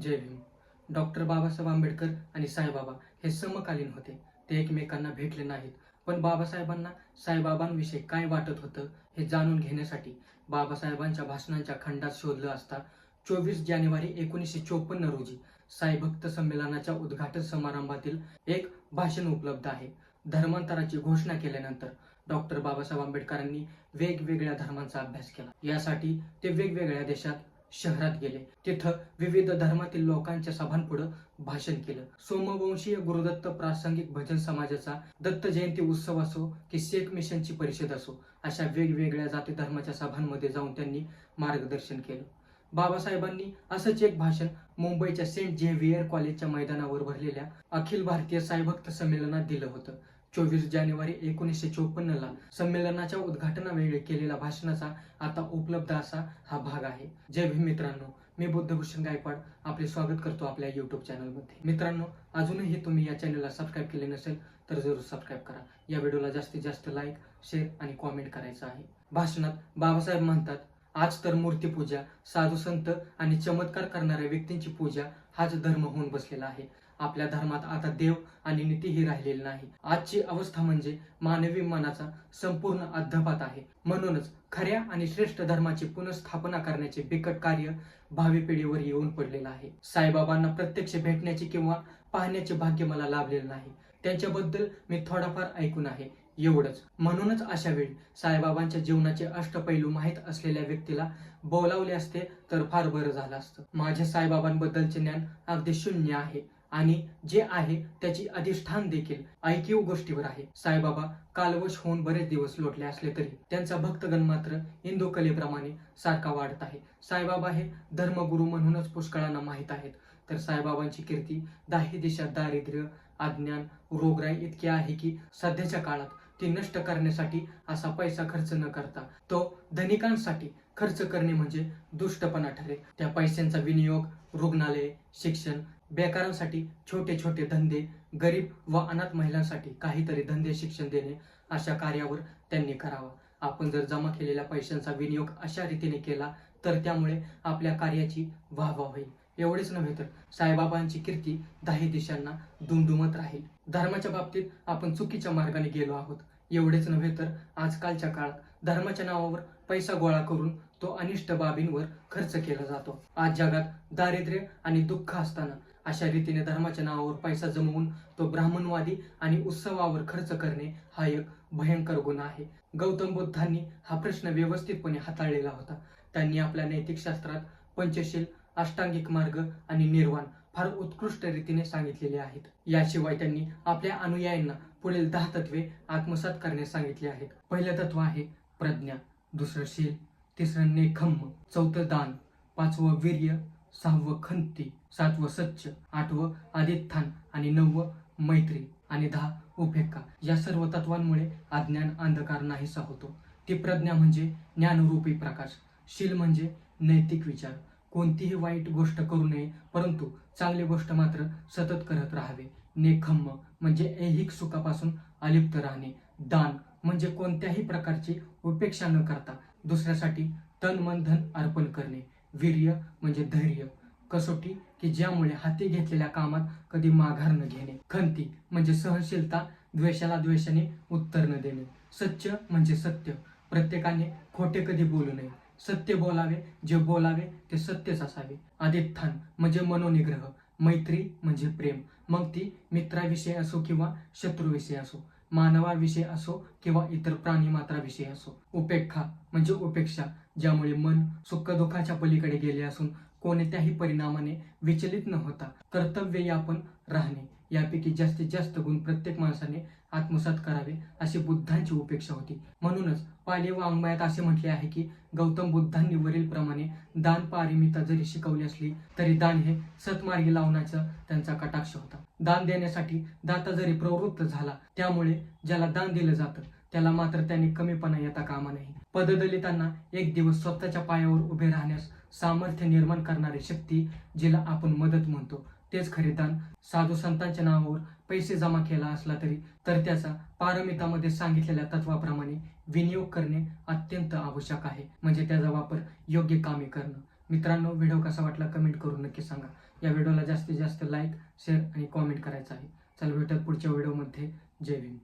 जय Bhim. Doctor Babasaheb Ambedkar आणि साईबाबा हे समकालीन होते. ते एकमेकांना भेटले नाहीत. पण बाबासाहेबांना साईबाबांविषयी काय वाटत होतं हे जाणून घेण्यासाठी बाबासाहेबांच्या भाषणांच्या खंडात शोधलं असता चोवीस जानेवारी एकोणीसशे चोपन्न रोजी साईभक्त संमेलनाच्या उद्घाटन समारंभातील एक भाषण उपलब्ध आहे. धर्मांतराची घोषणा केल्यानंतर डॉक्टर बाबासाहेब आंबेडकरांनी वेगवेगळ्या धर्मांचा अभ्यास केला. यासाठी ते वेगवेगळ्या देशात शहरात गेले. तिथं विविध धर्मातील लोकांच्या सभांपुढे भाषण केलं. सोमवंशीय गुरुदत्त प्रासंगिक भजन समाजाचा दत्त जयंती उत्सव असो की शेख मिशनची परिषद असो अशा वेगवेगळ्या जाती धर्माच्या सभांमध्ये जाऊन त्यांनी मार्गदर्शन केलं. बाबासाहेबांनी असंच एक भाषण मुंबईच्या सेंट झेव्हियर कॉलेजच्या मैदानावर भरलेल्या अखिल भारतीय साईभक्त संमेलनात दिलं होतं. चोवीस जानेवारी एकोणीसशे चोपन्न ला संमेलनाच्या उद्घाटनावेळी केलेल्या भाषणाचा आता उपलब्ध असा हा भाग आहे. जय भीम मित्रांनो मी बुद्धभूषण गायकवाड आपले स्वागत करतो आपल्या युट्यूब चॅनलमध्ये मित्रांनो अजूनही तुम्ही या चॅनलला सबस्क्राईब केले नसेल तर जरूर सबस्क्राईब करा. या व्हिडिओला जास्तीत जास्त लाईक शेअर आणि कॉमेंट करायचं आहे. भाषणात बाबासाहेब म्हणतात आज तर मूर्तीपूजा साधू संत आणि चमत्कार करणाऱ्या व्यक्तींची पूजा हाच धर्म होऊन बसलेला आहे. आपल्या धर्मात आता देव आणि नीतीही राहिलेली नाही. आजची अवस्था म्हणजे मानवी मनाचा संपूर्ण अध्यापात आहे. म्हणूनच खऱ्या आणि श्रेष्ठ धर्माची पुनर्स्थापना करण्याचे बिकट कार्य भावी पिढीवर येऊन पडलेलं आहे. साईबाबांना प्रत्यक्ष भेटण्याचे किंवा पाहण्याचे भाग्य मला लाभलेलं नाही. त्यांच्याबद्दल मी थोडाफार ऐकून आहे. एवढंच. म्हणूनच अशा वेळी साईबाबांच्या जीवनाचे अष्टपैलू माहीत असलेल्या व्यक्तीला बोलावले असते तर फार बरं झालं असतं. माझे साईबाबांबद्दलचे ज्ञान अगदी शून्य आहे आणि जे आहे त्याची अधिष्ठान देखील ऐकीव गोष्टीवर आहे. साईबाबा कालवश होऊन बरेच दिवस लोटले असले तरी त्यांचा भक्तगण मात्र हिंदू कलेप्रमाणे सारखा वाढत आहे. साईबाबा हे धर्मगुरू म्हणूनच पुष्कळांना माहीत आहेत. तर साईबाबांची कीर्ती दाही दिशा दारिद्र्य अज्ञान रोगराई इतकी आहे की सध्याच्या काळात ती नष्ट करण्यासाठी असा पैसा खर्च न करता तो धनिकांसाठी खर्च करणे म्हणजे दुष्टपणा ठरेल. त्या पैशांचा विनियोग रुग्णालये शिक्षण बेकारांसाठी छोटे छोटे धंदे गरीब व अनाथ महिलांसाठी काहीतरी धंदे शिक्षण देणे अशा कार्यावर त्यांनी करावा. आपण जर जमा केलेल्या पैशांचा विनियोग अशा रीतीने केला तर त्यामुळे आपल्या कार्याची वाहवा होईल. एवढेच नव्हे तर साईबाबांची कीर्ती दाही दिशांना दुमदुमत राहील. धर्माच्या बाबतीत आपण चुकीच्या मार्गाने गेलो आहोत. एवढेच नव्हे तर आजकालच्या काळात धर्माच्या नावावर पैसा गोळा करून तो अनिष्ट बाबींवर खर्च केला जातो. आज जगात दारिद्र्य आणि दुःख असताना अशा रीतीने धर्माच्या नावावर पैसा जमवून तो ब्राह्मणवादी आणि उत्सवावर खर्च करणे हा एक भयंकर गुन्हा आहे. गौतम बुद्धांनी हा प्रश्न व्यवस्थितपणे हाताळलेला होता. त्यांनी आपल्या नैतिक शास्त्रात पंचशील अष्टांगिक मार्ग आणि निर्वाण फार उत्कृष्ट रीतीने सांगितलेले आहेत. याशिवाय त्यांनी आपल्या अनुयायांना पुढील दहा तत्वे आत्मसात करण्यास सांगितले आहेत. पहिलं तत्व आहे प्रज्ञा दुसरं शील तिसरं नेखम्म चौथं दान पाचवं वीर्य सहावं खंती सातवं सच्च आठवं आदित्थान आणि नववं मैत्री आणि दहा उपेक्षा. या सर्व तत्वांमुळे अज्ञान अंधकार नाहीसा होतो. ती प्रज्ञा म्हणजे ज्ञानरूपी प्रकाश. शील म्हणजे नैतिक विचार. कोणतीही वाईट गोष्ट करू नये परंतु चांगली गोष्ट मात्र सतत करत राहावे. नेखम्म म्हणजे ऐहिक सुखापासून अलिप्त राहणे. दान म्हणजे कोणत्याही प्रकारची उपेक्षा न करता दुसऱ्यासाठी तन मन धन अर्पण करणे. वीर्य म्हणजे धैर्य. कसोटी की ज्यामुळे हाती घेतलेल्या कामात कधी माघार न घेणे. खंती म्हणजे सहनशीलता द्वेषाला द्वेषाने उत्तर न देणे. सच्च म्हणजे सत्य. प्रत्येकाने खोटे कधी बोलू नये. सत्य बोलावे जे बोलावे ते सत्यच असावे. आदित्थान म्हणजे मनोनिग्रह मैत्री म्हणजे प्रेम. मग ती मित्राविषयी असो किंवा शत्रूविषयी असो मानवाविषयी असो किंवा इतर प्राणी मात्राविषयी असो. उपेक्षा म्हणजे उपेक्षा ज्यामुळे मन सुखदुःखाच्या पलीकडे गेले असून कोणत्याही परिणामाने विचलित न होता कर्तव्य यापन राहणे. यापैकी जास्तीत जास्त गुण प्रत्येक माणसाने आत्मसात करावे अशी बुद्धांची उपेक्षा होती. म्हणूनच पाली व अंगमयात असे म्हटले आहे की गौतम बुद्धांनी वरील प्रमाणे दान पारिमिता जरी शिकवली असली तरी दान हे सतमार्गी लावण्याचा त्यांचा कटाक्ष होता. दान देण्यासाठी दाता जरी प्रवृत्त झाला त्यामुळे ज्याला दान दिलं जातं त्याला मात्र त्याने कमीपणा येता कामा नाही पददलितांना एक दिवस स्वतःच्या पायावर उभे राहण्यास सामर्थ्य निर्माण करणारी शक्ती जिला आपण मदत म्हणतो तेच खरेदान साधू संतांच्या नावावर पैसे जमा केला असला तरी तर त्याचा पारमितामध्ये सांगितलेल्या तत्वाप्रमाणे विनियोग करणे अत्यंत आवश्यक आहे. म्हणजे त्याचा वापर योग्य कामे करणं. मित्रांनो व्हिडिओ कसा वाटला कमेंट करून नक्की सांगा. या व्हिडिओला जास्तीत जास्त लाईक शेअर आणि कॉमेंट करायचं आहे. चल भेटत पुढच्या व्हिडिओमध्ये. जय भीम.